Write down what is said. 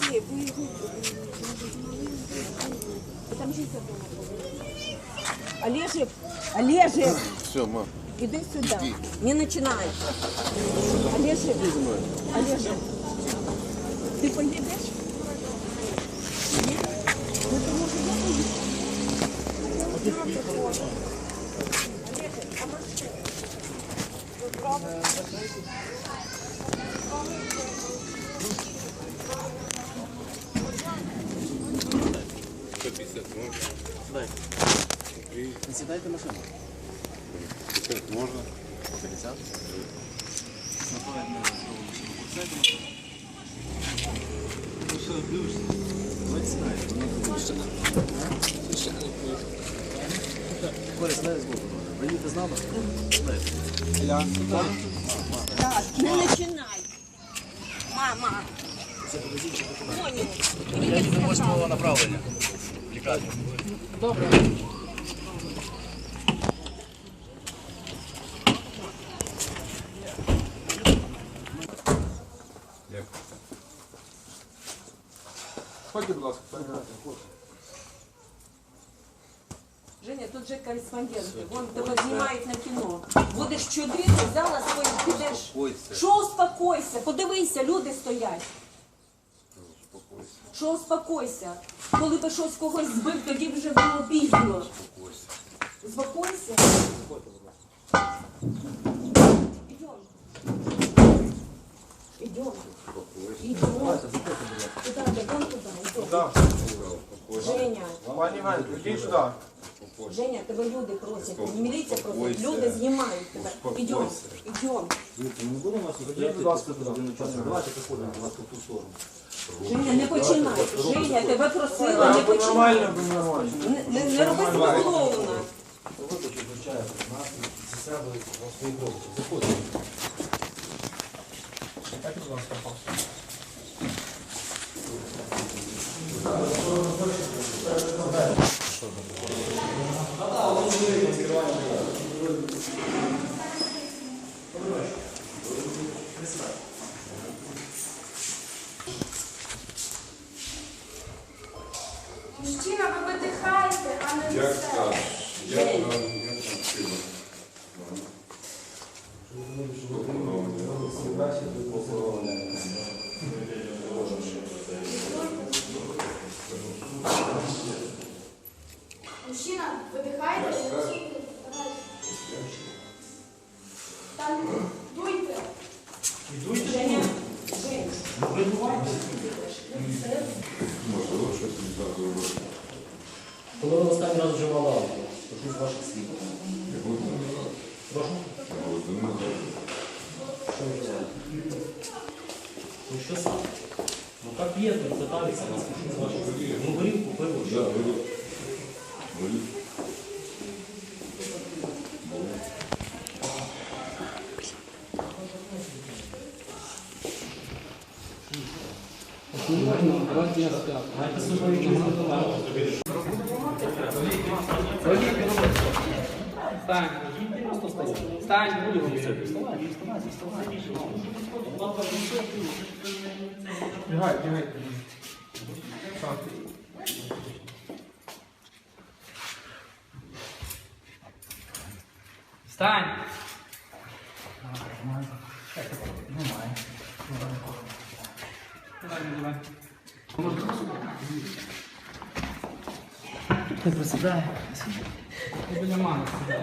Ці, ви його, е, Там жінка дома була. Олежик, Олежик, Все, ма. іди сюди. Не починай. Олежик, Олежик, ти поїдеш? Не сідайте машину. Можна? 50. Наповед на другу машину. Сідайте. Ну що, дивишся? Давайте сідайте. Коля, сідай з боку. Ви їдете з нами? Сідайте. Так, не починай. Мама. Понял. Я їду восьмого направлення. в Лікарню. Ходьте, будь ласка. Женя, тут же кореспонденти. Вон тебе знімають на кіно. Будеш чудити, взяла свою, підеш. Що успокойся? Подивися, люди стоять. Що успокойся? Коли би щось когось збив, тоді вже було пізно. Успокойся. Идем. Идем. Идем. Туда, бегом туда. Идем. Женя. Пані Гань, ідіть сюди. Женя, тебе люди просять, не міліція просить, люди знімають тебе. Ідем, ідем. Ходіть, будь ласка, туди. Давайте приходимо, будь ласка, в ту сторону. Женя, не починай. Женя, тебе просила, не починай. Нормально, ви нормально. Не, не, не роби себе клоуна. Ви тут вивчаєте нас, себе, на своїх родичів. Заходьте. Так, будь ласка, Мужчина, ви видихаєте, а не Як так? Як там? Як там сила? Мужчина, видихаєте, мовчите. Там дуйте. Женя, Женя. Можливо, щось не так зробити. Коли ви останній раз вживали алкоголь? Почув з ваших слів. Прошу? Що ви вживали? Ну що саме? Ну так є, питалися нас почув з ваших слів. Ну горілку, пиво, що? Давайте горілку. собою Стань. Просто стоять. Стань, не буду говорити. Вставай, вставай, вставай. Бігай, бігай. Стань. Давай, Не присідає. Мами сідай.